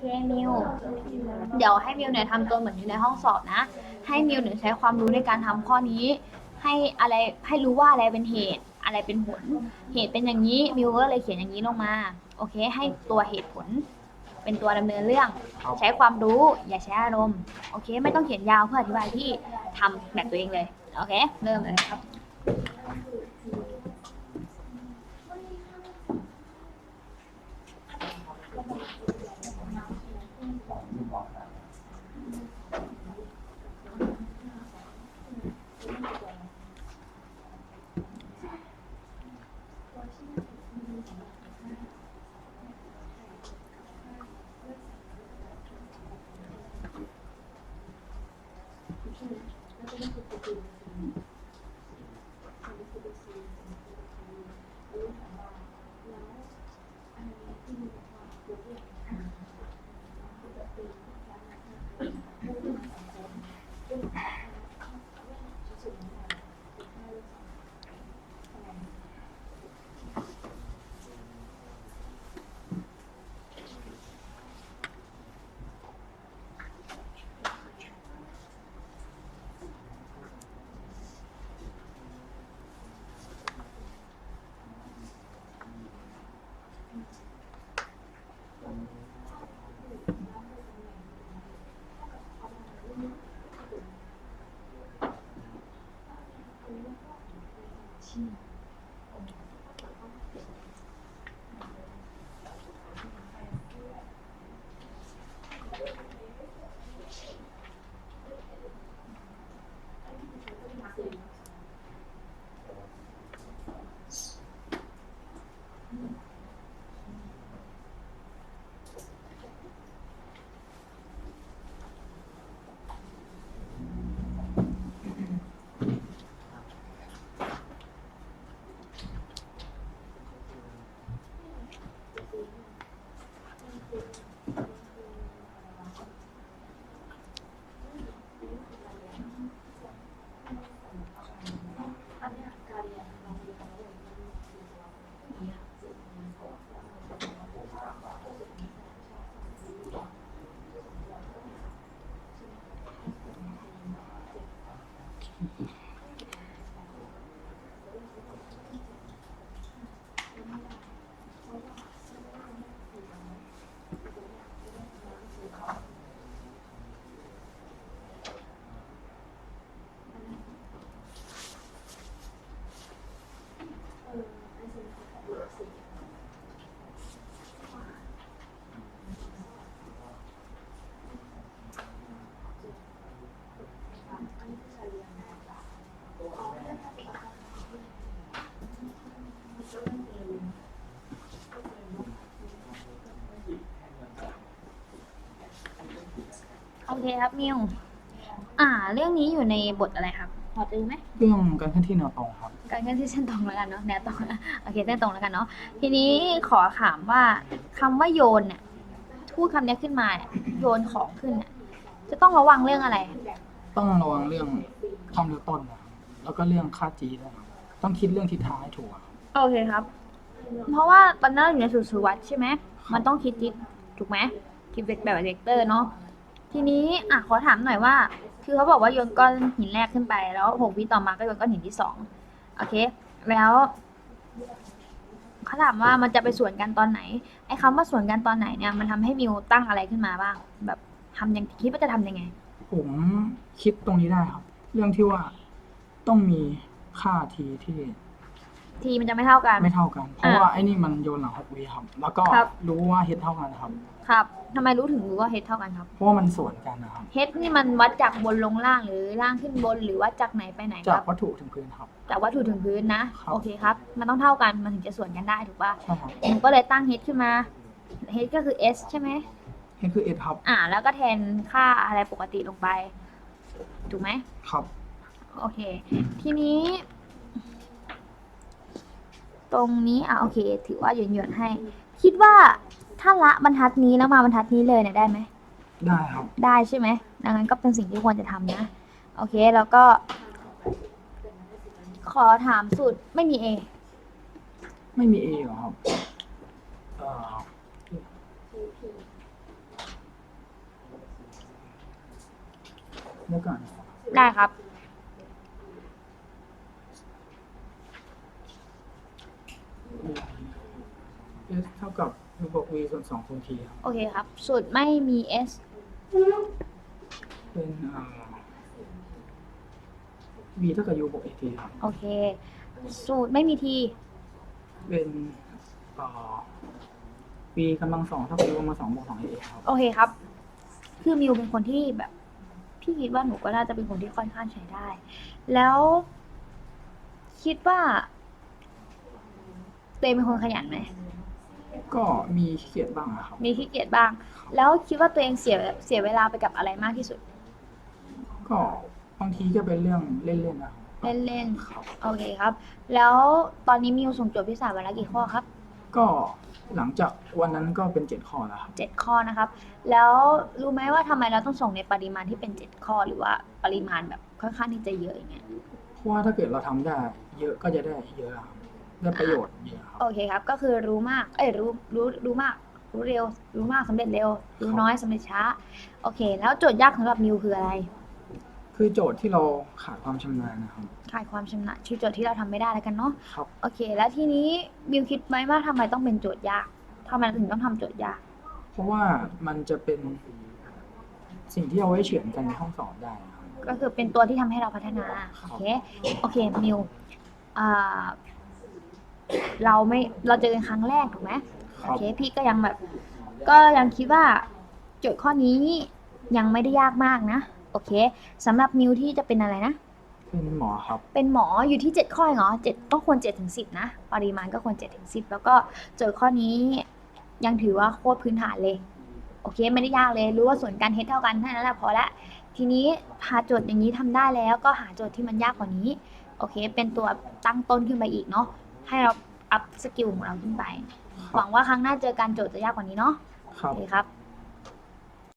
เคมิว เดี๋ยวให้มิวเนี่ยทำตัวเหมือนอยู่ในห้องสอบนะ ให้มิวเนี่ยใช้ความรู้ในการทำข้อนี้ ให้อะไรให้รู้ว่าอะไรเป็นเหตุ อะไรเป็นผล เหตุเป็นอย่างนี้มิวก็เลยเขียนอย่างนี้ลงมา โอเค ให้ตัวเหตุผล เป็นตัวดำเนินเรื่อง ครับ ใช้ความรู้ อย่าใช้อารมณ์ โอเค ไม่ต้องเขียนยาวเพื่ออธิบายที่ทำแบบตัวเองเลย โอเค เริ่มเลยครับ โอ เคครับมิวอ่า เรื่องนี้อยู่ในบทอะไรครับพอจะรู้ไหม เรื่องการเคลื่อนที่แนวตรงครับ การเคลื่อนที่เส้นตรงแล้วกันเนาะแนวตรงโอเคเส้นตรงแล้วกันเนาะทีนี้ขอถามว่าคำว่าโยนเนี่ยพูดคำนี้ขึ้นมาเนี่ยโยนของขึ้นเนี่ยจะต้องระวังเรื่องอะไร ต้องระวังเรื่องความเร็วต้นนะครับแล้วก็เรื่องค่าจีด้วยครับต้องคิดเรื่องทิศทางให้ถูกครับ โอเคครับ เพราะว่าตอนนั้นเราอยู่ในสุดสวัสดใช่ไหม มันต้องคิดทิศถูกไหมคิดแบบเวกเตอร์เนาะ ทีนี้อะขอถามหน่อยว่า คือเขาบอกว่าโยนก้อนหินแรกขึ้นไป แล้วหกวิต่อมาก็โยนก้อนหินที่สองโอเค แล้วเขาถามว่ามันจะไปสวนกันตอนไหน ไอ้คำว่าสวนกันตอนไหนเนี่ยมันทำให้มิวตั้งอะไรขึ้นมาบ้าง แบบทำยังคิดว่าจะทำยังไง ผมคิดตรงนี้ได้ครับ เรื่องที่ว่าต้องมีค่าทีที่ ทีมันจะไม่เท่ากัน ไม่เท่ากัน เพราะว่าไอ้นี่มันโยนหลังหกวิครับ แล้วก็ครับ รู้ว่าเฮดเท่ากันครับ ครับทำไมรู้ถึงรู้ว่าเฮดเท่ากันครับเพราะว่ามันสวนกันนะครับ เฮดนี่มันวัดจากบนลงล่างหรือล่างขึ้นบนหรือวัดจากไหนไปไหนคจารักบวัตถุถึงพื้นครับ จากวัตถุถึงพื้นนะครับโอเคครับ มันต้องเท่ากันมันถึงจะสวนกันได้ถูกป่ะใช่ครับหนูก็เลยตั้ง h ขึ้นมา h ก็คือ s ใช่ไหมเฮดคือเอครับ อ่า แล้วก็แทนค่าอะไรปกติลงไป ถูกไหม ครับ โอเค ทีนี้ ตรงนี้อะโอเค ถือว่าหย่อนหย่อนให้ คิดว่าถ้าละบรรทัดนี้แล้วมาบรรทัดนี้เลยเนี่ยได้ไหมได้ครับ ได้ใช่ไหมดังนั้นก็เป็นสิ่งที่ควรจะทำนะ โอเคแล้วก็ ขอถามสูตรไม่มีเอไม่มีเอหรอครับแล้วก่อนได้ครับ S เท่ากับบวก v ส่วน2คูณ t ครับ โอเคครับ สูตรไม่มี s เป็นอ่า v เท่ากับ u บวก at ครับ โอเค สูตรไม่มี t เป็นอ่า v กำลังสองเท่ากับ u กำลังสองบวกสอง at ครับ โอเคครับ คือมิวเป็นคนที่แบบ พี่คิดว่าหนูก็น่าจะเป็นคนที่ค่อนข้างใช้ได้ แล้ว คิดว่าตัวเองเป็นคนขยันไหม ก็มีขี้เกียจบ้างอะครับ มีขี้เกียจบ้าง แล้วคิดว่าตัวเองเสียเสียเวลาไปกับอะไรมากที่สุด ก็บางทีก็เป็นเรื่องเล่นๆนะครับเล่นครับๆโอเคครับ แล้วตอนนี้มิวส่งโจทย์พิเศษวันละกี่ข้อครับ ก็หลังจากวันนั้นก็เป็นเจ็ดข้อแล้วครับเจ็ดข้อนะครับ แล้วรู้ไหมว่าทำไมเราต้องส่งในปริมาณที่เป็นเจ็ดข้อหรือว่าปริมาณแบบค่อนข้างที่จะเยอะอย่างเงี้ยเพราะว่าถ้าเกิดเราทำได้ เยอะก็จะได้เยอะครับ ได้ประโยชน์เยอะครับ โอเคครับ ก็คือรู้มาก เอ้ยรู้รู้รู้มาก รู้เร็ว รู้มากสำเร็จเร็ว รู้น้อยสำเร็จช้า โอเค แล้วโจทย์ยากสำหรับมิวคืออะไร คือโจทย์ที่เราขาดความชำนาญนะครับ ขาดความชำนาญชื่อโจทย์ที่เราทำไม่ได้แล้วกันเนาะครับ โอเค แล้วทีนี้มิวคิดไหมว่าทำไมต้องเป็นโจทย์ยากทำไมถึงต้องทำโจทย์ยาก เพราะว่ามันจะเป็น สิ่งที่เอาไว้เฉือนกันในห้องสอบได้นะครับ ก็คือเป็นตัวที่ทำให้เราพัฒนา โอเค โอเคมิวอ่า เราไม่เราเจอกันครั้งแรกถูกไหมคโอรับเคพี่ก็ยังแบบ ก็ยังคิดว่าโจทย์ข้อนี้ยังไม่ได้ยากมากนะ โอเคสำหรับมิวที่จะเป็นอะไรนะ เป็นหมอครับ เป็นหมออยู่ที่ 7 ข้อเองเหรอเจ็ดก็ควร7ถึง10 นะ ปริมาณก็ควร7ถึง10 แล้วก็โจทย์ข้อนี้ยังถือว่าโคตรพื้นฐานเลย โอเคไม่ได้ยากเลย รู้ว่าส่วนการเทสเท่ากันแค่นั้นแหละพอละ ทีนี้หาโจทย์อย่างนี้ทำได้แล้วก็หาโจทย์ที่มันยากกว่านี้ โอเค เป็นตัวตั้งต้นขึ้นไปอีกเนาะ ให้เราอัพสกิลของเราขึ้นไป หวังว่าครั้งหน้าเจอการโจทย์จะยากกว่านี้เนาะครัโอบเคครับ